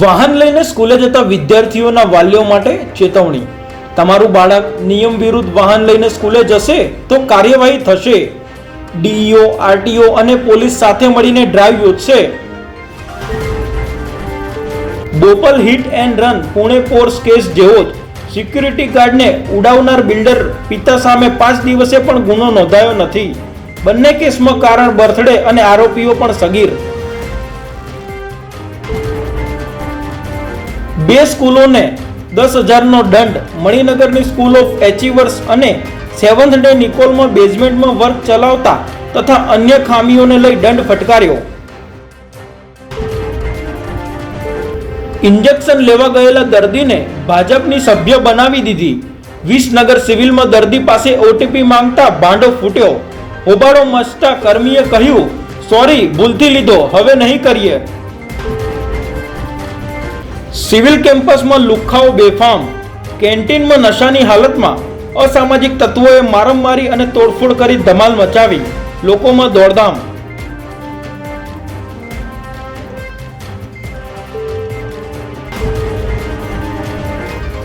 વાહન લઈને સ્કૂલે જતા વિદ્યાર્થીઓના વાલીઓ માટે ચેતવણી. તમારું બાળક નિયમ વિરુદ્ધ વાહન લઈને સ્કૂલે જશે તો કાર્યવાહી થશે. ડીઈઓ, આરટીઓ અને પોલીસ સાથે મળીને ડ્રાઈવ યોજશે. Bopal hit and run, Pune Porsche case જેવો જ. સિક્યુરિટી ગાર્ડને ઉડાવનાર બિલ્ડર પિતા સામે પાંચ દિવસે પણ ગુનો નોંધાયો નથી. બંને કેસમાં કારણ બર્થડે અને આરોપીઓ પણ સગીર. બે સ્કૂલોને દસ હજારનો દંડ, મણિનગરની સ્કૂલ ઓફ એચિવર્સ અને સેવન્થ ડે નિકોલમાં બેઝમેન્ટમાં વર્ક ચલાવતા તથા અન્ય ખામીઓને લઈ દંડ ફટકાર્યો. ઇન્જેક્શન લેવા ગયેલા દર્દીને ભાજપની સભ્ય બનાવી દીધી. વિસનગર સિવિલમાં દર્દી પાસે ઓટીપી માંગતા ભાંડો ફૂટ્યો. હોબાળો મચતા કર્મીએ કહ્યું, સોરી, ભૂલથી લીધો, હવે નહીં કરીએ. સિવિલ કેમ્પસમાં લુખ્ખાઓ બેફામ, કેન્ટીનમાં નશાની હાલતમાં અસામાજિક તત્વોએ મારમારી અને તોડફોડ કરી ધમાલ મચાવી લોકોમાં દોડધામ.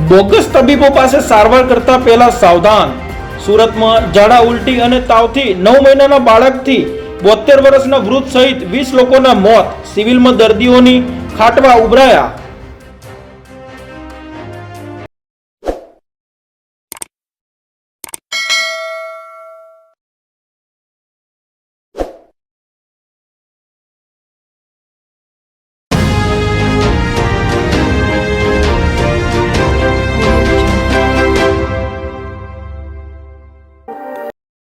બોગસ તબીબો પાસે સારવાર કરતા પહેલા સાવધાન. સુરતમાં ઝાડા ઉલટી અને તાવથી નવ મહિનાના બાળકથી બોતેર વર્ષના વૃદ્ધ સહિત વીસ લોકોના મોત. સિવિલમાં દર્દીઓની ખાટવા ઉભરાયા.